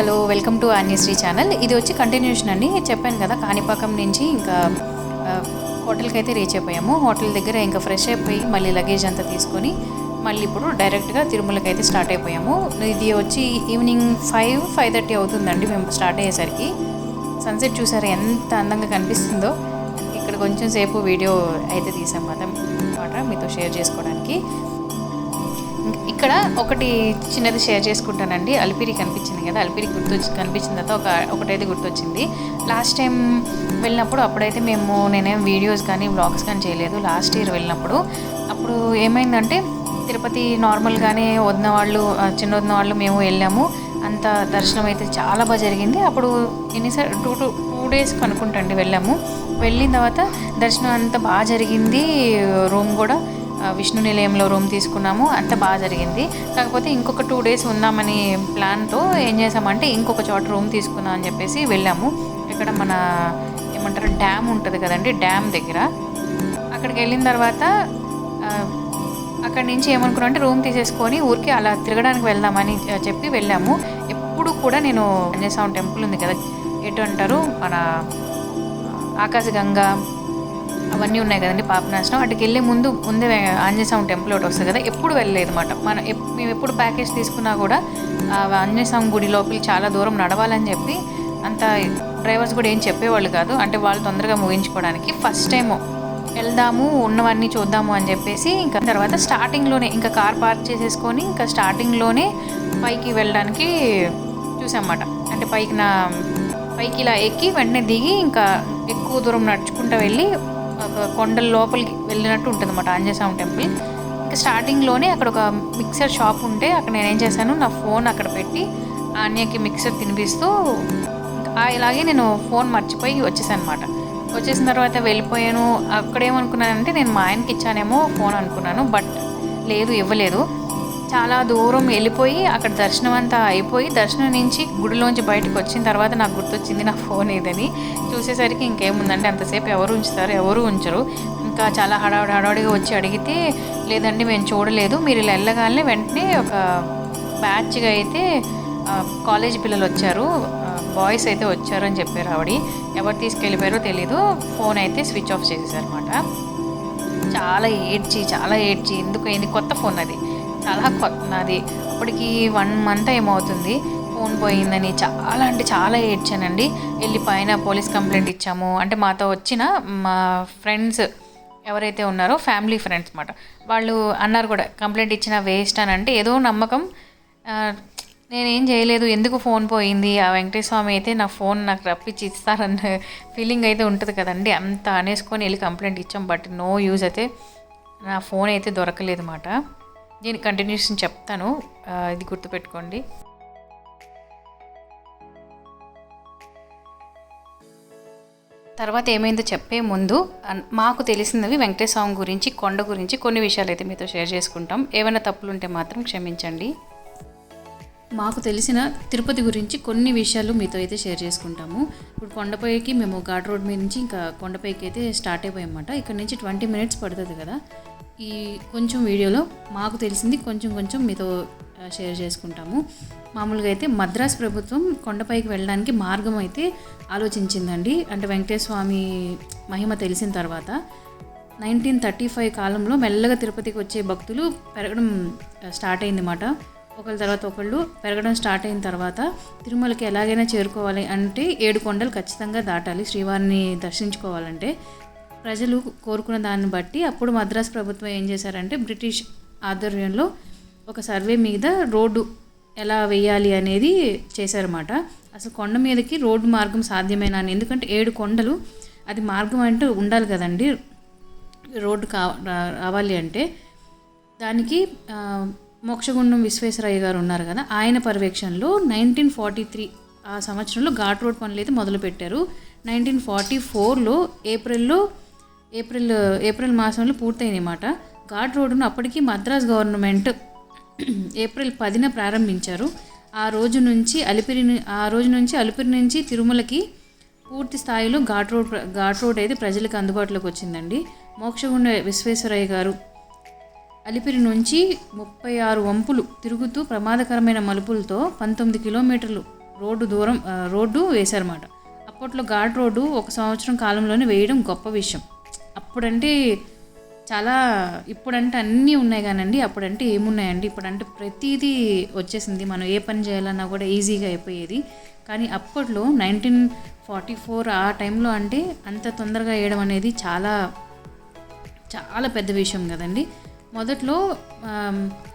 Hello welcome to Anyasri channel. ఇది వచ్చి continuation అండి. చెప్పాను కదా కాణిపాకం నుంచి ఇంకా హోటల్కి అయితే రీచ్ అయిపోయాము. హోటల్ దగ్గర ఇంకా ఫ్రెష్ అయిపోయి మళ్ళీ లగేజ్ అంతా తీసుకొని మళ్ళీ ఇప్పుడు డైరెక్ట్గా తిరుమలకి అయితే స్టార్ట్ అయిపోయాము. ఇది వచ్చి ఈవినింగ్ ఫైవ్ ఫైవ్ థర్టీ అవుతుందండి మేము స్టార్ట్ అయ్యేసరికి. సన్సెట్ చూసారు ఎంత అందంగా కనిపిస్తుందో. ఇక్కడ కొంచెం సేపు వీడియో అయితే తీసాం అన్నమాట మీతో షేర్ చేసుకోవడానికి. ఇక్కడ ఒకటి చిన్నది షేర్ చేసుకుంటానండి. అలిపిరి కనిపించింది కదా అలిపిరి గుర్తు కనిపించిన తర్వాత ఒక ఒకటైతే గుర్తొచ్చింది. లాస్ట్ టైం వెళ్ళినప్పుడు అప్పుడైతే మేము నేనేం వీడియోస్ కానీ వ్లాగ్స్ కానీ చేయలేదు. లాస్ట్ ఇయర్ వెళ్ళినప్పుడు అప్పుడు ఏమైందంటే తిరుపతి నార్మల్గానే వదిన వాళ్ళు చిన్న వదిన వాళ్ళు మేము వెళ్ళాము. అంత దర్శనం అయితే చాలా బాగా జరిగింది. అప్పుడు ఎన్నిసార్లు టూ టూ టూ డేస్ కనుక్కుంటండి వెళ్ళాము. వెళ్ళిన తర్వాత దర్శనం అంతా బాగా జరిగింది. రూమ్ కూడా విష్ణు నిలయంలో రూమ్ తీసుకున్నాము. అంత బాగా జరిగింది. కాకపోతే ఇంకొక టూ డేస్ ఉందామని ప్లాన్తో ఏం చేసామంటే ఇంకొక చోట రూమ్ తీసుకుందాం అని చెప్పేసి వెళ్ళాము. ఇక్కడ మన ఏమంటారు డ్యామ్ ఉంటుంది కదండి డ్యామ్ దగ్గర. అక్కడికి వెళ్ళిన తర్వాత అక్కడి నుంచి ఏమనుకున్నా అంటే రూమ్ తీసేసుకొని ఊరికి అలా తిరగడానికి వెళ్దామని చెప్పి వెళ్ళాము. ఎప్పుడు కూడా నేను అంజస్వామి టెంపుల్ ఉంది కదా ఎటు అంటారు? మన ఆకాశగంగా అవన్నీ ఉన్నాయి కదండి పాపనాశనం అటుకి వెళ్ళే ముందు ముందే ఆంజనేయస్వామి టెంపుల్ ఒకటి వస్తుంది కదా ఎప్పుడు వెళ్ళలేదు అనమాట మన మేము ఎప్పుడు ప్యాకేజ్ తీసుకున్నా కూడా ఆంజనేయస్వామి గుడి లోపలికి చాలా దూరం నడవాలని చెప్పి అంత డ్రైవర్స్ కూడా ఏం చెప్పేవాళ్ళు కాదు. అంటే వాళ్ళు తొందరగా ముగించుకోవడానికి ఫస్ట్ టైం వెళ్దాము ఉన్నవన్నీ చూద్దాము అని చెప్పేసి ఇంకా తర్వాత స్టార్టింగ్లోనే ఇంకా కార్ పార్క్ చేసేసుకొని ఇంకా స్టార్టింగ్లోనే పైకి వెళ్ళడానికి చూసామన్నమాట. అంటే పైకి నా పైకి ఇలా ఎక్కి వెంటనే దిగి ఇంకా ఎక్కువ దూరం నడుచుకుంటూ వెళ్ళి ఒక కొండల లోపలికి వెళ్ళినట్టు ఉంటుంది అన్నమాట ఆంజనేయస్వామి టెంపుల్. ఇంకా స్టార్టింగ్లోనే అక్కడ ఒక మిక్సర్ షాప్ ఉంటే అక్కడ నేనేం చేశాను నా ఫోన్ అక్కడ పెట్టి ఆన్యకి మిక్సర్ తినిపిస్తూ ఇలాగే నేను ఫోన్ మర్చిపోయి వచ్చేసాను అనమాట వచ్చేసిన తర్వాత వెళ్ళిపోయాను. అక్కడేమనుకున్నానంటే నేను మా ఆయనకి ఇచ్చానేమో ఫోన్ అనుకున్నాను బట్ లేదు ఇవ్వలేదు. చాలా దూరం వెళ్ళిపోయి అక్కడ దర్శనం అంతా అయిపోయి దర్శనం నుంచి గుడిలోంచి బయటకు వచ్చిన తర్వాత నాకు గుర్తొచ్చింది నా ఫోన్ ఏదని. చూసేసరికి ఇంకేముందంటే అంతసేపు ఎవరు ఉంచుతారు? ఎవరు ఉంచరు? ఇంకా చాలా హడావుడి హడావుడిగా వచ్చి అడిగితే లేదండి మేము చూడలేదు. మీరు ఇలా వెళ్ళగానే వెంటనే ఒక బ్యాచ్గా అయితే కాలేజ్ పిల్లలు వచ్చారు. బాయ్స్ అయితే వచ్చారు అని చెప్పారు ఆవిడ. ఎవరు తీసుకెళ్ళిపోయారో తెలీదు. ఫోన్ అయితే స్విచ్ ఆఫ్ చేసేసారనమాట చాలా ఏడ్చి చాలా ఏడ్చి ఎందుకు అయింది? కొత్త ఫోన్ అది. చాలా కొత్త నాది. అప్పటికి వన్ మంత్ ఏమవుతుంది. ఫోన్ పోయిందని చాలా అంటే చాలా ఏడ్చానండి. వెళ్ళి పైన పోలీస్ కంప్లైంట్ ఇచ్చాము. అంటే మాతో వచ్చిన మా ఫ్రెండ్స్ ఎవరైతే ఉన్నారో ఫ్యామిలీ ఫ్రెండ్స్ అనమాట వాళ్ళు అన్నారు కూడా కంప్లైంట్ ఇచ్చిన వేస్ట్ అని అంటే ఏదో నమ్మకం. నేనేం చేయలేదు. ఎందుకు ఫోన్ పోయింది? ఆ వెంకటేశ్వర స్వామి అయితే నా ఫోన్ నాకు రప్పించి ఇస్తారన్న ఫీలింగ్ అయితే ఉంటుంది కదండి. అంత అనేసుకొని వెళ్ళి కంప్లైంట్ ఇచ్చాం. బట్ నో యూజ్ అయితే నా ఫోన్ అయితే దొరకలేదు మాట నేను కంటిన్యూషన్ చెప్తాను. ఇది గుర్తుపెట్టుకోండి. తర్వాత ఏమైందో చెప్పే ముందు మాకు తెలిసినవి వెంకటేశ్వర స్వామి గురించి కొండ గురించి కొన్ని విషయాలు అయితే మీతో షేర్ చేసుకుంటాం. ఏమైనా తప్పులు ఉంటే మాత్రం క్షమించండి. మాకు తెలిసిన తిరుపతి గురించి కొన్ని విషయాలు మీతో అయితే షేర్ చేసుకుంటాము. ఇప్పుడు కొండపైకి మేము ఘాట్ రోడ్ మీద నుంచి ఇంకా కొండపైకి అయితే స్టార్ట్ అయిపోయామన్నమాట. ఇక్కడ నుంచి ట్వంటీ మినిట్స్ పడుతుంది కదా. ఈ కొంచెం వీడియోలో మాకు తెలిసింది కొంచెం కొంచెం మీతో షేర్ చేసుకుంటాము. మామూలుగా అయితే మద్రాస్ ప్రభుత్వం కొండపైకి వెళ్ళడానికి మార్గం అయితే ఆలోచించిందండి. అంటే వెంకటేశ్వర స్వామి మహిమ తెలిసిన తర్వాత నైన్టీన్ థర్టీ ఫైవ్ కాలంలో మెల్లగా తిరుపతికి వచ్చే భక్తులు పెరగడం స్టార్ట్ స్టార్ట్ అయిందన్నమాట. ఒకళ్ళ తర్వాత ఒకళ్ళు పెరగడం స్టార్ట్ అయిన తర్వాత తిరుమలకి ఎలాగైనా చేరుకోవాలి అంటే ఏడు కొండలు ఖచ్చితంగా దాటాలి. శ్రీవారిని దర్శించుకోవాలంటే ప్రజలు కోరుకున్న దాన్ని బట్టి అప్పుడు మద్రాస్ ప్రభుత్వం ఏం చేశారంటే బ్రిటిష్ ఆధ్వర్యంలో ఒక సర్వే మీద రోడ్డు ఎలా వేయాలి అనేది చేశారన్నమాట. అసలు కొండ మీదకి రోడ్డు మార్గం సాధ్యమేనా అని. ఎందుకంటే ఏడు కొండలు అది మార్గం అంటే ఉండాలి కదండి. రోడ్డు కా రావాలి అంటే. దానికి మోక్షగుండం విశ్వేశ్వరయ్య గారు ఉన్నారు కదా ఆయన పర్యవేక్షణలో నైన్టీన్ ఫార్టీ త్రీ ఆ సంవత్సరంలో ఘాట్ రోడ్ పనులు అయితే మొదలుపెట్టారు. నైన్టీన్ ఫార్టీ ఫోర్లో ఏప్రిల్లో ఏప్రిల్ ఏప్రిల్ మాసంలో పూర్తయినమాట ఘాట్ రోడ్డును అప్పటికి మద్రాస్ గవర్నమెంట్ ఏప్రిల్ పదిన ప్రారంభించారు. ఆ రోజు నుంచి అలిపిరి ఆ రోజు నుంచి అలిపిరి నుంచి తిరుమలకి పూర్తి స్థాయిలో ఘాట్ రోడ్ ఘాట్ రోడ్ అయితే ప్రజలకు అందుబాటులోకి వచ్చిందండి. మోక్షగుండ విశ్వేశ్వరయ్య గారు అలిపిరి నుంచి ముప్పై ఆరు వంపులు తిరుగుతూ ప్రమాదకరమైన మలుపులతో పంతొమ్మిది కిలోమీటర్లు రోడ్డు దూరం రోడ్డు వేశారన్నమాట. అప్పట్లో ఘాట్ రోడ్డు ఒక సంవత్సరం కాలంలోనే వేయడం గొప్ప విషయం. అప్పుడంటే చాలా ఇప్పుడంటే అన్నీ ఉన్నాయి కానండి. అప్పుడంటే ఏమున్నాయండి? ఇప్పుడంటే ప్రతిదీ వచ్చేసింది. మనం ఏ పని చేయాలన్నా కూడా ఈజీగా అయిపోయేది. కానీ అప్పట్లో నైన్టీన్ ఫార్టీ ఫోర్ ఆ టైంలో అంటే అంత తొందరగా వేయడం అనేది చాలా చాలా పెద్ద విషయం కదండి. మొదట్లో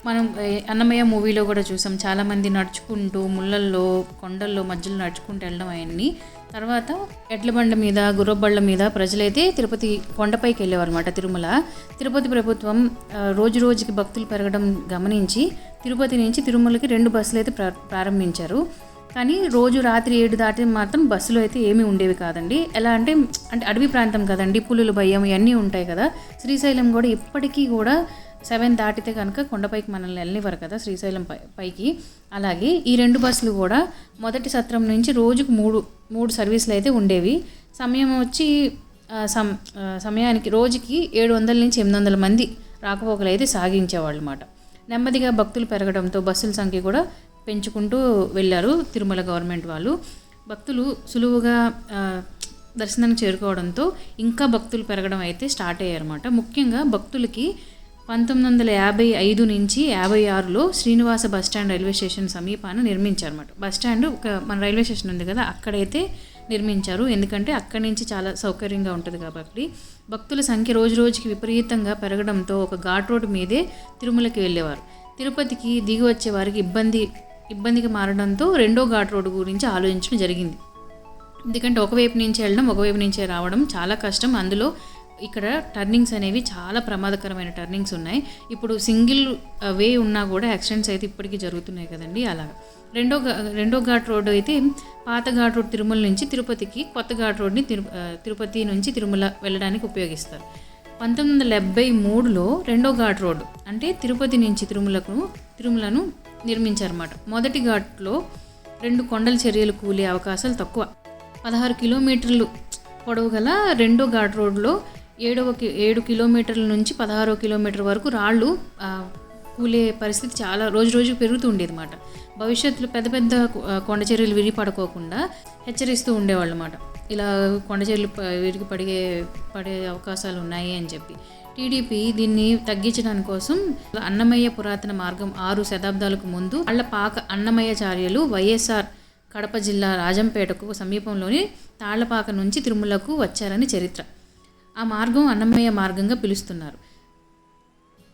మనం అన్నమయ్య మూవీలో కూడా చూసాం. చాలామంది నడుచుకుంటూ ముళ్ళల్లో కొండల్లో మధ్యలో నడుచుకుంటూ వెళ్ళడం అవన్నీ. తర్వాత ఎడ్ల బండ మీద గుర్రబళ్ళ మీద ప్రజలైతే తిరుపతి కొండపైకి వెళ్ళేవారు అనమాట తిరుమల. తిరుపతి ప్రభుత్వం రోజు రోజుకి భక్తులు పెరగడం గమనించి తిరుపతి నుంచి తిరుమలకి రెండు బస్సులు అయితే ప్రారంభించారు. కానీ రోజు రాత్రి ఏడు దాటి మాత్రం బస్సులు అయితే ఏమీ ఉండేవి కాదండి. ఎలా అంటే అంటే అడవి ప్రాంతం కదండి పులులు భయం ఇవన్నీ ఉంటాయి కదా. శ్రీశైలం కూడా ఇప్పటికీ కూడా సెవెన్ దాటితే కనుక కొండపైకి మనల్ని వెళ్ళనివ్వరు కదా శ్రీశైలం పై పైకి. అలాగే ఈ రెండు బస్సులు కూడా మొదటి సత్రం నుంచి రోజుకు మూడు మూడు సర్వీసులు అయితే ఉండేవి. సమయం వచ్చి ఆ, సమ్ సమయానికి రోజుకి ఏడు వందల నుంచి ఎనిమిది వందల మంది రాకపోకలు అయితే సాగించేవాళ్ళు అన్నమాట నెమ్మదిగా భక్తులు పెరగడంతో బస్సుల సంఖ్య కూడా పెంచుకుంటూ వెళ్ళారు తిరుమల గవర్నమెంట్ వాళ్ళు. భక్తులు సులువుగా దర్శనానికి చేరుకోవడంతో ఇంకా భక్తులు పెరగడం అయితే స్టార్ట్ అయ్యారన్నమాట. ముఖ్యంగా భక్తులకి పంతొమ్మిది వందల యాభై ఐదు నుంచి యాభై ఆరులో Srinivasa bus stand railway station సమీపాన నిర్మించారన్నమాట బస్ స్టాండ్ ఒక మన రైల్వే స్టేషన్ ఉంది కదా అక్కడైతే నిర్మించారు. ఎందుకంటే అక్కడి నుంచి చాలా సౌకర్యంగా ఉంటుంది కాబట్టి భక్తుల సంఖ్య రోజు రోజుకి విపరీతంగా పెరగడంతో ఒక ఘాట్ రోడ్డు మీదే తిరుమలకి వెళ్ళేవారు. తిరుపతికి దిగి వచ్చే వారికి ఇబ్బంది ఇబ్బందికి మారడంతో రెండో ఘాట్ రోడ్డు గురించి ఆలోచించడం జరిగింది. ఎందుకంటే ఒకవైపు నుంచి వెళ్ళడం ఒకవైపు నుంచే రావడం చాలా కష్టం. అందులో ఇక్కడ టర్నింగ్స్ అనేవి చాలా ప్రమాదకరమైన టర్నింగ్స్ ఉన్నాయి. ఇప్పుడు సింగిల్ వే ఉన్నా కూడా యాక్సిడెంట్స్ అయితే ఇప్పటికీ జరుగుతున్నాయి కదండి అలాగా. రెండో ఘా- రెండో ఘాట్ రోడ్డు అయితే పాత ఘాట్ రోడ్ తిరుమల నుంచి తిరుపతికి కొత్త ఘాట్ రోడ్ని తిరు తిరుపతి నుంచి తిరుమల వెళ్ళడానికి ఉపయోగిస్తారు. పంతొమ్మిది వందల డెబ్బై మూడులో రెండో ఘాట్ రోడ్డు అంటే తిరుపతి నుంచి తిరుమలకు తిరుమలను నిర్మించారన్నమాట. మొదటి ఘాట్లో రెండు కొండల చర్యలు కూలే అవకాశాలు తక్కువ. పదహారు కిలోమీటర్లు పొడవు గల రెండో ఘాట్ రోడ్లో ఏడవ ఏడు కిలోమీటర్ల నుంచి పదహారో కిలోమీటర్ వరకు రాళ్ళు కూలే పరిస్థితి చాలా రోజు రోజు పెరుగుతూ ఉండేది అనమాట భవిష్యత్తులో పెద్ద పెద్ద కొండచర్యలు కొండ చర్యలు హెచ్చరిస్తూ ఉండేవాళ్ళు అన్నమాట ఇలా కొండ చర్యలు విరిగి పడే పడే అవకాశాలు ఉన్నాయి అని చెప్పి. టీడీపీ దీన్ని తగ్గించడం కోసం అన్నమయ్య పురాతన మార్గం ఆరు శతాబ్దాలకు ముందు వాళ్ళ పాక అన్నమయ్యాచార్యులు వైఎస్ఆర్ కడప జిల్లా రాజంపేటకు సమీపంలోని తాళ్ళపాక నుంచి తిరుమలకు వచ్చారని చరిత్ర. ఆ మార్గం అన్నమయ్య మార్గంగా పిలుస్తున్నారు.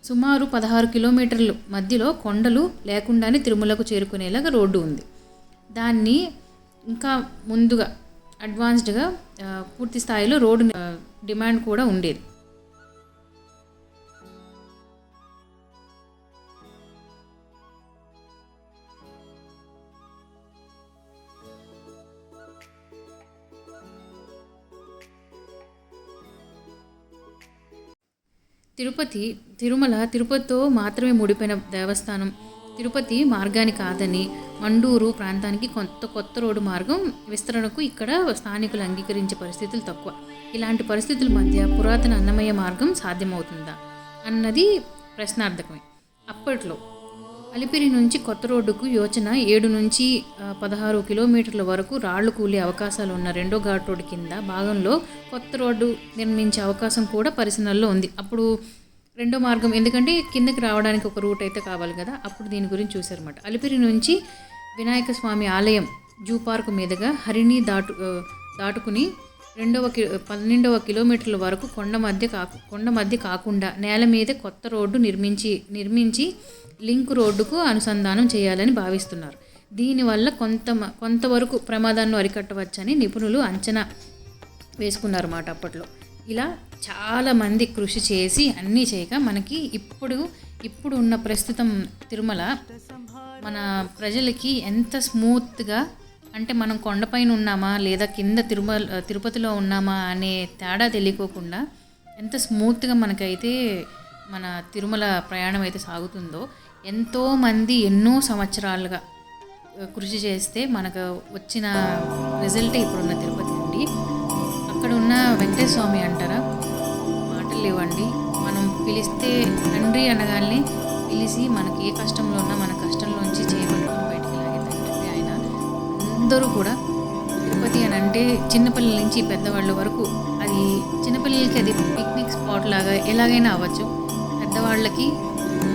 సుమారు పదహారు కిలోమీటర్లు మధ్యలో కొండలు లేకుండానే తిరుమలకు చేరుకునేలాగా రోడ్డు ఉంది. దాన్ని ఇంకా ముందుగా అడ్వాన్స్డ్గా పూర్తి స్థాయిలో రోడ్డు డిమాండ్ కూడా ఉండేది. తిరుపతి తిరుమల తిరుపతితో మాత్రమే ముడిపోయిన దేవస్థానం. తిరుపతి మార్గాన్ని కాదని మండూరు ప్రాంతానికి కొత్త కొత్త రోడ్డు మార్గం విస్తరణకు ఇక్కడ స్థానికులు అంగీకరించే పరిస్థితులు తక్కువ. ఇలాంటి పరిస్థితుల మధ్య పురాతన అన్నమయ్య మార్గం సాధ్యమవుతుందా? అన్నది ప్రశ్నార్థకమే. అప్పట్లో అలిపిరి నుంచి కొత్త రోడ్డుకు యోచన. ఏడు నుంచి పదహారు కిలోమీటర్ల వరకు రాళ్ళు కూలే అవకాశాలు ఉన్న రెండో ఘాట్ రోడ్డు కింద భాగంలో కొత్త రోడ్డు నిర్మించే అవకాశం కూడా పరిశీలనలో ఉంది. అప్పుడు రెండో మార్గం ఎందుకంటే కిందకి రావడానికి ఒక రూట్ అయితే కావాలి కదా అప్పుడు దీని గురించి చూశారన్నమాట. అలిపిరి నుంచి వినాయక స్వామి ఆలయం జూ పార్క్ మీదుగా హరిణి దాటు దాటుకుని రెండవ కి పన్నెండవ కిలోమీటర్ల వరకు కొండ మధ్య కాకు కొండ మధ్య కాకుండా నేల మీద కొత్త రోడ్డు నిర్మించి నిర్మించి లింక్ రోడ్డుకు అనుసంధానం చేయాలని భావిస్తున్నారు. దీనివల్ల కొంత కొంతవరకు ప్రమాదాన్ని అరికట్టవచ్చని నిపుణులు అంచనా వేసుకున్నారు మాట అప్పట్లో. ఇలా చాలామంది కృషి చేసి అన్నీ చేయక మనకి ఇప్పుడు ఇప్పుడు ఉన్న ప్రస్తుతం తిరుమల మన ప్రజలకి ఎంత స్మూత్గా అంటే మనం కొండపైన ఉన్నామా లేదా కింద తిరుమల తిరుపతిలో ఉన్నామా అనే తేడా తెలియకోకుండా ఎంత స్మూత్గా మనకైతే మన తిరుమల ప్రయాణం అయితే సాగుతుందో ఎంతోమంది ఎన్నో సంవత్సరాలుగా కృషి చేస్తే మనకు వచ్చిన రిజల్టే ఇప్పుడున్న తిరుపతి అండి. అక్కడ ఉన్న వెంకటేశ్వర స్వామి అంటారా? మాటలు లేవండి. మనం పిలిస్తే తండ్రి అనగానే పిలిచి మనకి ఏ కష్టంలో ఉన్నా మన కష్టం అందరూ కూడా తిరుపతి అని అంటే చిన్నపిల్లల నుంచి పెద్దవాళ్ళ వరకు అది చిన్నపిల్లలకి అది పిక్నిక్ స్పాట్ లాగా ఎలాగైనా అవ్వచ్చు. పెద్దవాళ్ళకి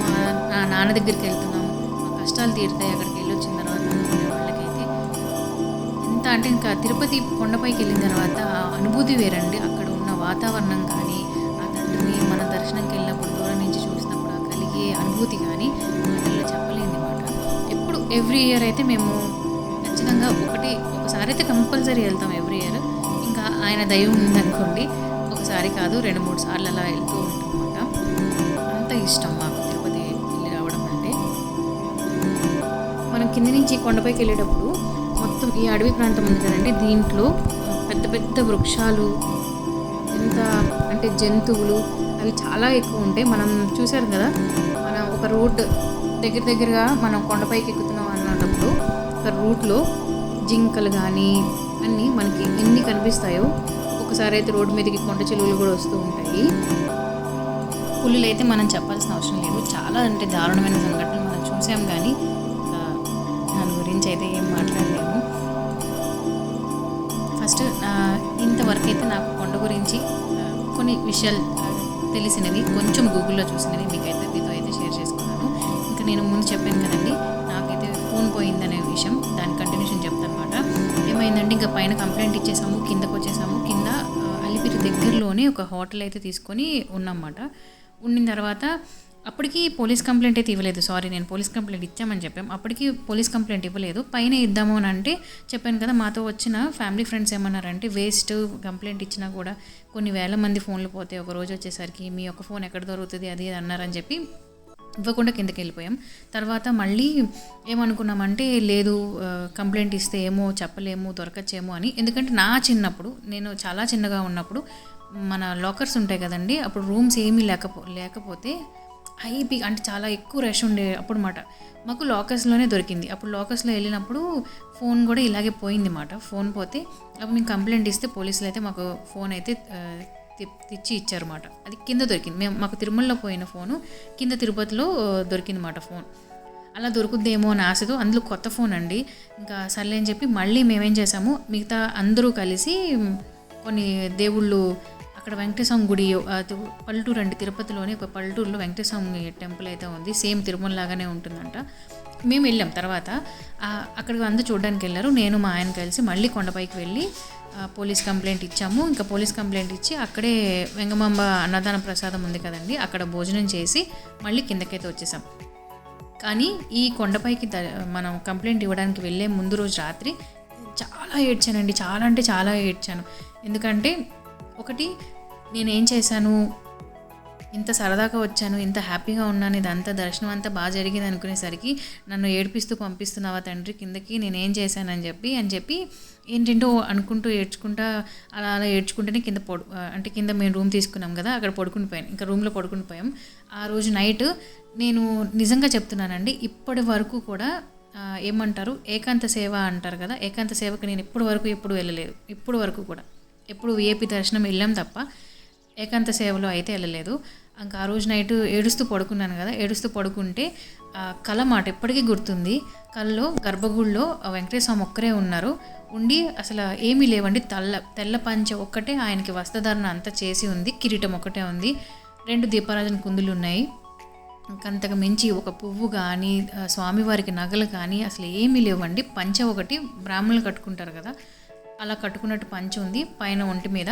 మా నా నాన్న దగ్గరికి వెళ్తున్నాము. మా కష్టాలు తీరుతాయి అక్కడికి వెళ్ళి వచ్చిన తర్వాత వాళ్ళకైతే ఎంత అంటే ఇంకా తిరుపతి కొండపైకి వెళ్ళిన తర్వాత ఆ అనుభూతి వేరండి. అక్కడ ఉన్న వాతావరణం కానీ ఆ తండ్రిని మన దర్శనంకి వెళ్ళినప్పుడు దూరం నుంచి చూసినప్పుడు ఆ కలిగే అనుభూతి కానీ మాటల్లో చెప్పలేని మాట. ఎప్పుడు ఎవ్రీ ఇయర్ అయితే మేము ఖచ్చితంగా ఒకటి ఒకసారి అయితే కంపల్సరీ వెళ్తాం ఎవ్రీ ఇయర్. ఇంకా ఆయన దయ ఉందనుకోండి ఒకసారి కాదు రెండు మూడు సార్లు అలా వెళ్తూ ఉంటాం అన్నమాట అంత ఇష్టం మాకు తిరుపతి వెళ్ళి రావడం అంటే. మనం కింద నుంచి కొండపైకి వెళ్ళేటప్పుడు మొత్తం ఈ అడవి ప్రాంతం ఉంది కదండి దీంట్లో పెద్ద పెద్ద వృక్షాలు ఎంత అంటే జంతువులు అవి చాలా ఎక్కువ ఉంటాయి. మనం చూసారు కదా మనం ఒక రోడ్ దగ్గర దగ్గరగా మనం కొండపైకి ఎక్కుతున్నాం అన్నప్పుడు ఒక రూట్లో జింకలు కానీ అన్నీ మనకి ఎన్ని కనిపిస్తాయో ఒకసారి అయితే రోడ్డు మీదకి కొండ చెలువులు కూడా వస్తూ ఉంటాయి. పులులు అయితే మనం చెప్పాల్సిన అవసరం లేదు. చాలా అంటే దారుణమైన సంఘటనలు మనం చూసాం కానీ దాని గురించి అయితే ఏం మాట్లాడలేము. ఫస్ట్ ఇంతవరకు అయితే నాకు కొండ గురించి కొన్ని విషయాలు తెలిసినవి కొంచెం గూగుల్లో చూసినవి మీకైతే మీతో అయితే షేర్ చేసుకున్నాను. ఇంకా నేను ముందు చెప్పాను కదండి విషయం దాని కంటిన్యూషన్ చెప్తానమాట. ఏమైందంటే ఇంకా పైన కంప్లైంట్ ఇచ్చేసాము కిందకు వచ్చేసాము. కింద అలిపిరి దగ్గరలోనే ఒక హోటల్ అయితే తీసుకొని ఉన్నామాట ఉండిన తర్వాత అప్పటికి పోలీస్ కంప్లైంట్ అయితే ఇవ్వలేదు. సారీ నేను పోలీస్ కంప్లైంట్ ఇచ్చామని చెప్పాం. అప్పటికి పోలీస్ కంప్లైంట్ ఇవ్వలేదు. పైన ఇద్దాము అని అంటే చెప్పాను కదా మాతో వచ్చిన ఫ్యామిలీ ఫ్రెండ్స్ ఏమన్నారంటే వేస్ట్ కంప్లైంట్ ఇచ్చినా కూడా కొన్ని వేల మంది ఫోన్లు పోతే ఒక రోజు వచ్చేసరికి మీ యొక్క ఫోన్ ఎక్కడ దొరుకుతుంది అది అన్నారని చెప్పి ఇవ్వకుండా కిందకి వెళ్ళిపోయాం. తర్వాత మళ్ళీ ఏమనుకున్నామంటే లేదు కంప్లైంట్ ఇస్తే ఏమో చెప్పలేము దొరకచ్చేమో అని. ఎందుకంటే నా చిన్నప్పుడు నేను చాలా చిన్నగా ఉన్నప్పుడు మన లాకర్స్ ఉంటాయి కదండి అప్పుడు రూమ్స్ ఏమీ లేకపో లేకపోతే హైపీ అంటే చాలా ఎక్కువ రష్ ఉండే అప్పుడు మాట. మాకు లాకర్స్లోనే దొరికింది. అప్పుడు లాకర్స్లో వెళ్ళినప్పుడు ఫోన్ కూడా ఇలాగే పోయింది మాట. ఫోన్ పోతే అప్పుడు మేము కంప్లైంట్ ఇస్తే పోలీసులు అయితే మాకు ఫోన్ అయితే తెచ్చి ఇచ్చారన్నమాట. అది కింద దొరికింది. మేము మాకు తిరుమలలో పోయిన ఫోను కింద తిరుపతిలో దొరికింది మాట ఫోన్. అలా దొరుకుద్దేమో అని ఆశతో అందులో కొత్త ఫోన్ అండి. ఇంకా సర్లే అని చెప్పి మళ్ళీ మేమేం చేసాము మిగతా అందరూ కలిసి కొన్ని దేవుళ్ళు అక్కడ వెంకటేశ్వరం గుడి పల్లెటూరు అండి తిరుపతిలోని ఒక పల్లెటూరులో వెంకటేశ్వరం టెంపుల్ అయితే ఉంది. సేమ్ తిరుమల లాగానే ఉంటుందంట. మేము వెళ్ళాం తర్వాత అక్కడికి అందరూ చూడడానికి వెళ్ళారు. నేను మా ఆయన కలిసి మళ్ళీ కొండపైకి వెళ్ళి పోలీస్ కంప్లైంట్ ఇచ్చాము. ఇంకా పోలీస్ కంప్లైంట్ ఇచ్చి అక్కడే వెంగమాంబ అన్నదాన ప్రసాదం ఉంది కదండి అక్కడ భోజనం చేసి మళ్ళీ కిందకైతే వచ్చేసాం. కానీ ఈ కొండపైకి మనం కంప్లైంట్ ఇవ్వడానికి వెళ్ళే ముందు రోజు రాత్రి చాలా ఏడ్చానండి. చాలా అంటే చాలా ఏడ్చాను. ఎందుకంటే ఒకటి నేనేం చేశాను? ఇంత సరదాగా వచ్చాను ఇంత హ్యాపీగా ఉన్నాను ఇదంతా దర్శనం అంతా బాగా జరిగింది అనుకునేసరికి నన్ను ఏడిపిస్తూ పంపిస్తున్నావా తండ్రి కిందకి నేనేం చేశానని చెప్పి అని చెప్పి ఏంటంటో అనుకుంటూ ఏడ్చుకుంటా అలా అలా ఏడ్చుకుంటేనే కింద పడు అంటే కింద మేము రూమ్ తీసుకున్నాం కదా అక్కడ పడుకుని పోయాను ఇంకా రూమ్లో పడుకుని పోయాం. ఆ రోజు నైట్ నేను నిజంగా చెప్తున్నానండి ఇప్పటి వరకు కూడా ఏమంటారు ఏకాంత సేవ అంటారు కదా ఏకాంత సేవకి నేను ఇప్పటి వరకు ఎప్పుడు వెళ్ళలేదు ఇప్పుడు వరకు కూడా. ఎప్పుడు ఏపీ దర్శనం వెళ్ళాం తప్ప ఏకాంత సేవలో అయితే వెళ్ళలేదు. ఇంకా ఆ రోజు నైట్ ఏడుస్తూ పడుకున్నాను కదా ఏడుస్తూ పడుకుంటే కళ మాట ఎప్పటికీ గుర్తుంది. కళ్ళలో గర్భగుడిలో ఆ వెంకటేశ్వర స్వామి ఒక్కరే ఉన్నారు. ఉండి అసలు ఏమీ లేవండి తెల్ల తెల్ల పంచ ఒక్కటే ఆయనకి వస్త్రధారణ అంతా చేసి ఉంది కిరీటం ఒకటే ఉంది. రెండు దీపారాజన కుందులు ఉన్నాయి. ఇంకంతకు మించి ఒక పువ్వు కానీ స్వామివారికి నగలు కానీ అసలు ఏమీ లేవండి. పంచ ఒకటి బ్రాహ్మణులు కట్టుకుంటారు కదా అలా కట్టుకున్నట్టు పంచ ఉంది. పైన ఒంటి మీద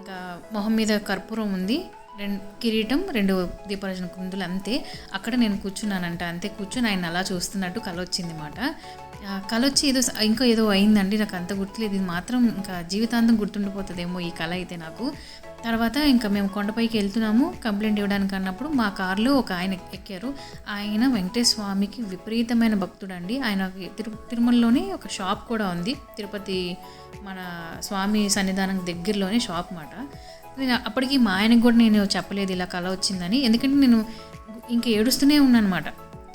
ఇంకా మొహం మీద కర్పూరం ఉంది. రెండు కిరీటం రెండు దీపారాజన కుందులు అంతే. అక్కడ నేను కూర్చున్నానంట. అంతే కూర్చుని ఆయన అలా చూస్తున్నట్టు కల వచ్చిందన్నమాట మాట వచ్చి ఏదో ఇంకా ఏదో అయిందండి. నాకు అంత గుర్తులేదు. ఇది మాత్రం ఇంకా జీవితాంతం గుర్తుండిపోతుందేమో ఈ కళ అయితే నాకు. తర్వాత ఇంకా మేము కొండపైకి వెళ్తున్నాము. కంప్లైంట్ ఇవ్వడానికి అన్నప్పుడు మా కార్లో ఒక ఆయన ఎక్కారు. ఆయన వెంకటేశ్వర స్వామికి విపరీతమైన భక్తుడు అండి ఆయన తిరు తిరుమలలోనే ఒక షాప్ కూడా ఉంది. తిరుపతి మన స్వామి సన్నిధానం దగ్గరలోనే షాప్ మాట నేను అప్పటికి మా ఆయనకు కూడా నేను చెప్పలేదు ఇలా కళ వచ్చిందని. ఎందుకంటే నేను ఇంకా ఏడుస్తూనే ఉన్నానమాట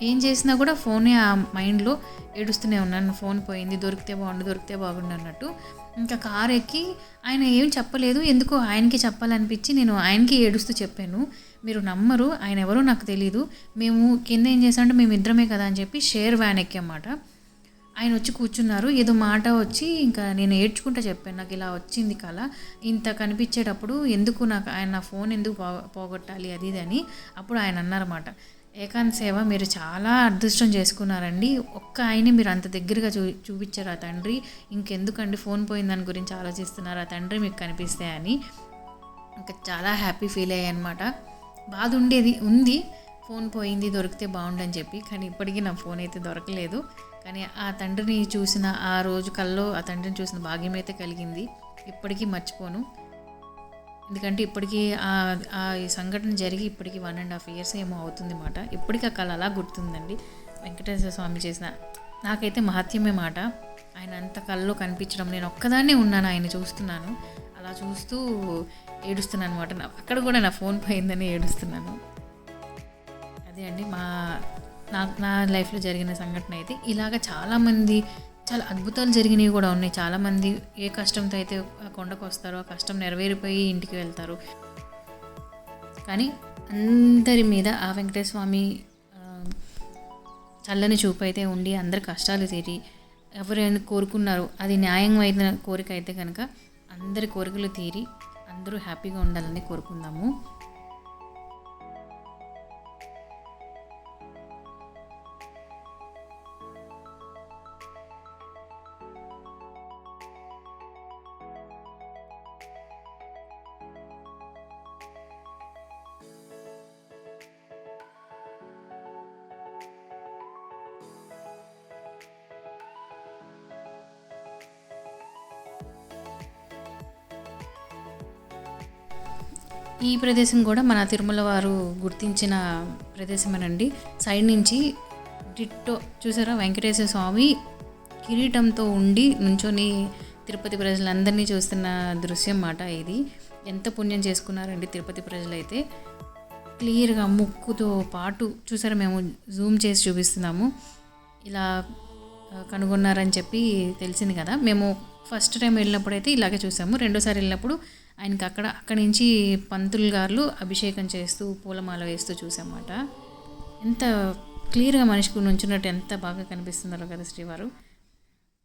ఏం చేసినా కూడా ఫోనే ఆ మైండ్లో ఏడుస్తూనే ఉన్నాను. ఫోన్ పోయింది దొరికితే బాగుండు దొరికితే బాగుండు అన్నట్టు. ఇంకా కార్ ఎక్కి ఆయన ఏం చెప్పలేదు ఎందుకో ఆయనకి చెప్పాలనిపించి నేను ఆయనకి ఏడుస్తూ చెప్పాను. మీరు నమ్మరు ఆయన ఎవరో నాకు తెలియదు మేము కింద ఏం చేసామంటే మేము ఇద్దరమే కదా అని చెప్పి షేర్ వ్యాన్ ఎక్కామాట ఆయన వచ్చి కూర్చున్నారు. ఏదో మాట వచ్చి ఇంకా నేను ఏడ్చుకుంటా చెప్పాను. నాకు ఇలా వచ్చింది కళ. ఇంత కనిపించేటప్పుడు ఎందుకు నాకు ఆయన నా ఫోన్ ఎందుకు పోగొట్టాలి అది ఇది అని అప్పుడు ఆయన అన్నారన్నమాట. ఏకాంత్ సేవ మీరు చాలా అదృష్టం చేసుకున్నారండి. ఒక్క ఆయన మీరు అంత దగ్గరగా చూ చూపించారు ఆ తండ్రి. ఇంకెందుకండి? ఫోన్ పోయిన దాని గురించి ఆలోచిస్తున్నారు. ఆ తండ్రి మీకు కనిపిస్తే అని. ఇంకా చాలా హ్యాపీ ఫీల్ అయ్యాయి అనమాట బాధ ఉండేది ఉంది. ఫోన్ పోయింది దొరికితే బాగుండని చెప్పి. కానీ ఇప్పటికీ నా ఫోన్ అయితే దొరకలేదు. కానీ ఆ తండ్రిని చూసిన ఆ రోజు కల్లో ఆ తండ్రిని చూసిన భాగ్యం అయితే కలిగింది. ఇప్పటికీ మర్చిపోను. ఎందుకంటే ఇప్పటికీ ఆ ఈ సంఘటన జరిగి ఇప్పటికీ వన్ అండ్ హాఫ్ ఇయర్స్ ఏమో అవుతుంది మాట. ఇప్పటికీ ఆ కళ అలా గుర్తుందండి. వెంకటేశ్వర స్వామి చేసిన నాకైతే మహత్యమే మాట. ఆయన అంత కళ్ళలో కనిపించడం నేను ఒక్కదాన్నే ఉన్నాను ఆయన చూస్తున్నాను. అలా చూస్తూ ఏడుస్తున్నాను అనమాట అక్కడ కూడా నా ఫోన్ పోయిందని ఏడుస్తున్నాను. అదే అండి మా నా నా లైఫ్లో జరిగిన సంఘటన అయితే ఇలాగ చాలామంది చాలా అద్భుతాలు జరిగినవి కూడా ఉన్నాయి. చాలామంది ఏ కష్టంతో అయితే ఆ కొండకు వస్తారో ఆ కష్టం నెరవేరిపోయి ఇంటికి వెళ్తారు. కానీ అందరి మీద ఆ వెంకటేశ్వర స్వామి చల్లని చూపు అయితే ఉండి అందరి కష్టాలు తీరి ఎవరైనా కోరుకున్నారో అది న్యాయమైన కోరిక అయితే కనుక అందరి కోరికలు తీరి అందరూ హ్యాపీగా ఉండాలని కోరుకుందాము. ఈ ప్రదేశం కూడా మన తిరుమల వారు గుర్తించిన ప్రదేశమేనండి. సైడ్ నుంచి డిట్టో చూసారా? వెంకటేశ్వర స్వామి కిరీటంతో ఉండి నుంచొని తిరుపతి ప్రజలందరినీ చూస్తున్న దృశ్యం మాట ఇది. ఎంత పుణ్యం చేసుకున్నారండి తిరుపతి ప్రజలైతే. క్లియర్గా ముక్కుతో పాటు చూసారా? మేము జూమ్ చేసి చూపిస్తున్నాము. ఇలా కనుగొన్నారని చెప్పి తెలిసింది కదా. మేము ఫస్ట్ టైం వెళ్ళినప్పుడు అయితే ఇలాగే చూసాము. రెండోసారి వెళ్ళినప్పుడు ఆయనకి అక్కడ అక్కడి నుంచి పంతులు గారు అభిషేకం చేస్తూ పూలమాల వేస్తూ చూసామాట ఎంత క్లియర్గా మనిషికి నుంచున్నట్టు ఎంత బాగా కనిపిస్తున్నారో కదా శ్రీవారు.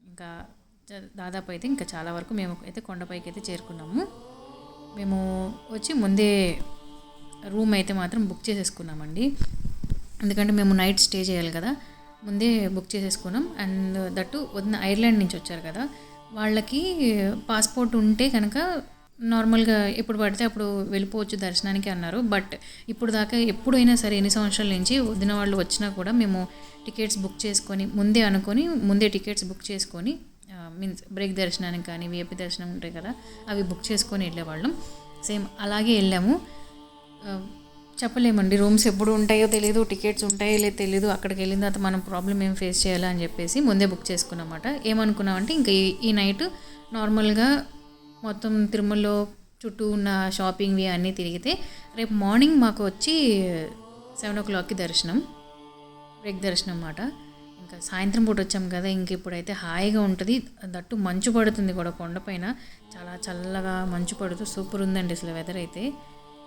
ఇంకా దాదాపు అయితే ఇంకా చాలా వరకు మేము అయితే కొండపైకి అయితే చేరుకున్నాము. మేము వచ్చి ముందే రూమ్ అయితే మాత్రం బుక్ చేసేసుకున్నామండి. ఎందుకంటే మేము నైట్ స్టే చేయాలి కదా. ముందే బుక్ చేసేసుకున్నాం. అండ్ దట్టు వదిన ఐర్లాండ్ నుంచి వచ్చారు కదా. వాళ్ళకి పాస్పోర్ట్ ఉంటే కనుక నార్మల్గా ఎప్పుడు పడితే అప్పుడు వెళ్ళిపోవచ్చు దర్శనానికి అన్నారు. బట్ ఇప్పుడు దాకా ఎప్పుడైనా సరే ఎన్ని సంవత్సరాల నుంచి వదిన వాళ్ళు వచ్చినా కూడా మేము టికెట్స్ బుక్ చేసుకొని ముందే అనుకొని ముందే టికెట్స్ బుక్ చేసుకొని మీన్స్ బ్రేక్ దర్శనానికి కానీ విఐపి దర్శనం ఉంటాయి కదా అవి బుక్ చేసుకొని వెళ్ళేవాళ్ళం సేమ్ అలాగే వెళ్ళాము. చెప్పలేమండి రూమ్స్ ఎప్పుడు ఉంటాయో తెలియదు టికెట్స్ ఉంటాయో లేదో తెలియదు అక్కడికి వెళ్ళిన తర్వాత మనం ప్రాబ్లం ఏం ఫేస్ చేయాలా అని చెప్పేసి ముందే బుక్ చేసుకున్నమాట ఏమనుకున్నామంటే ఇంకా ఈ ఈ నైట్ నార్మల్గా మొత్తం తిరుమలలో చుట్టూ ఉన్న షాపింగ్వి అన్నీ తిరిగితే రేపు మార్నింగ్ మాకు వచ్చి సెవెన్ ఓ క్లాక్కి దర్శనం. బ్రేక్ దర్శనం అన్నమాట. ఇంకా సాయంత్రం పూట వచ్చాం కదా ఇంక ఇప్పుడైతే హాయిగా ఉంటుంది. దట్టు మంచు పడుతుంది కూడా కొండపైన చాలా చల్లగా మంచు పడుతూ సూపర్ ఉందండి అసలు వెదర్ అయితే.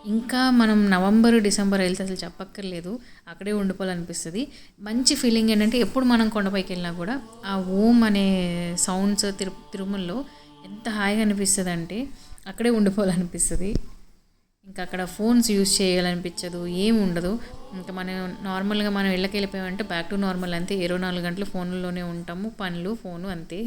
ఇంకా మనం నవంబర్ డిసెంబర్ వెళ్తే అసలు చెప్పక్కర్లేదు. అక్కడే ఉండిపోవాలనిపిస్తుంది. మంచి ఫీలింగ్ ఏంటంటే ఎప్పుడు మనం కొండపైకి వెళ్ళినా కూడా ఆ ఓం అనే సౌండ్స్ తిరు తిరుమలలో ఎంత హాయిగా అనిపిస్తుంది అంటే అక్కడే ఉండిపోవాలనిపిస్తుంది. ఇంకా అక్కడ ఫోన్స్ యూజ్ చేయాలనిపించదు ఏమి ఉండదు. ఇంకా మనం నార్మల్గా మనం ఇళ్ళకి వెళ్ళిపోయామంటే బ్యాక్ టు నార్మల్ అంతే. ఇరవై నాలుగు గంటలు ఫోన్లోనే ఉంటాము పనులు ఫోను అంతే.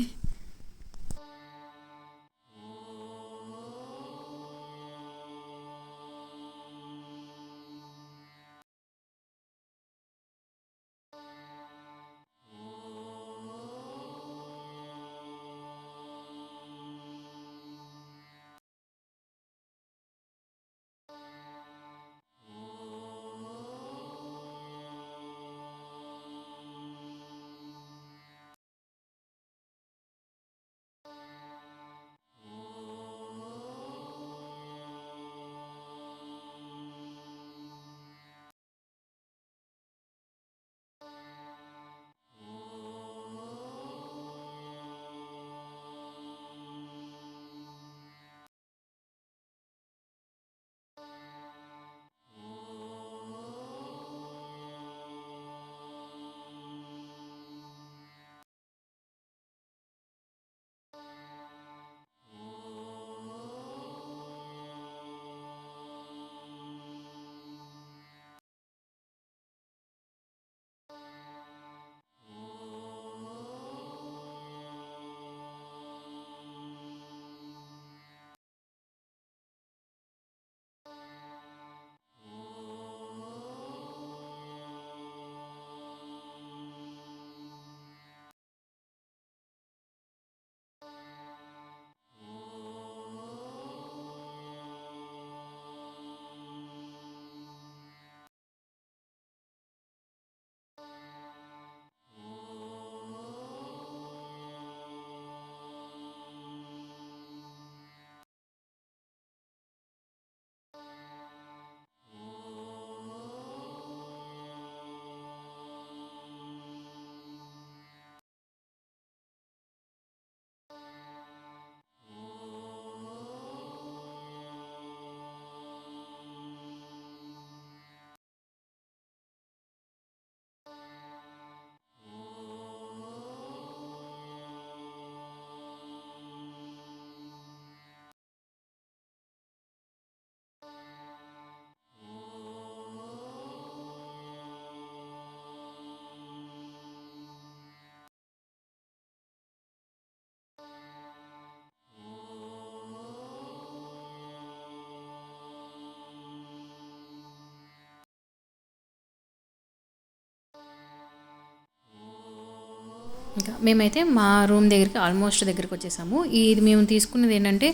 ఇంకా మేమైతే మా రూమ్ దగ్గరికి ఆల్మోస్ట్ దగ్గరికి వచ్చేసాము. ఇది మేము తీసుకున్నది ఏంటంటే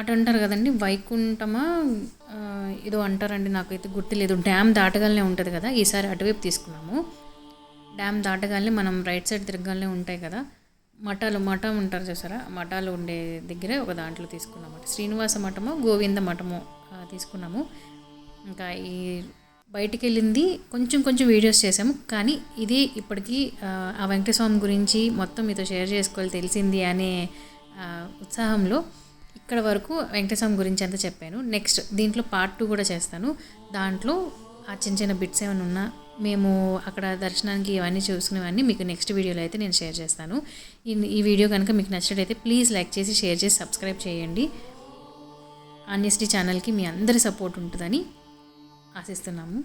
అటు అంటారు కదండి వైకుంఠమా ఏదో అంటారండి నాకైతే గుర్తులేదు. డ్యామ్ దాటగానే ఉంటుంది కదా ఈసారి అటువైపు తీసుకున్నాము. డ్యామ్ దాటగానే మనం రైట్ సైడ్ తిరగగానే ఉంటాయి కదా మఠాలు మఠం ఉంటారు చూసారా మఠాలు ఉండే దగ్గరే ఒక దాంట్లో తీసుకున్నాము శ్రీనివాస మఠము గోవింద మఠము తీసుకున్నాము. ఇంకా ఈ బయటికి వెళ్ళింది కొంచెం కొంచెం వీడియోస్ చేసాము కానీ ఇది ఇప్పటికీ ఆ, ఆ వెంకటస్వామి గురించి మొత్తం మీతో షేర్ చేసుకోవాలి తెలిసింది అనే ఉత్సాహంలో ఇక్కడ వరకు వెంకటస్వామి గురించి అంతా చెప్పాను. నెక్స్ట్ దీంట్లో పార్ట్ టూ కూడా చేస్తాను. దాంట్లో ఆ చిన్న చిన్న బిట్స్ ఏమైనా ఉన్నా మేము అక్కడ దర్శనానికి ఇవన్నీ చూసుకునేవన్నీ మీకు నెక్స్ట్ వీడియోలో అయితే నేను షేర్ చేస్తాను. ఈ వీడియో కనుక మీకు నచ్చినట్లయితే ప్లీజ్ లైక్ చేసి షేర్ చేసి సబ్స్క్రైబ్ చేయండి. ఆన్యస్టీ ఛానల్కి మీ అందరి సపోర్ట్ ఉంటుందని ఆశిస్తున్నాము.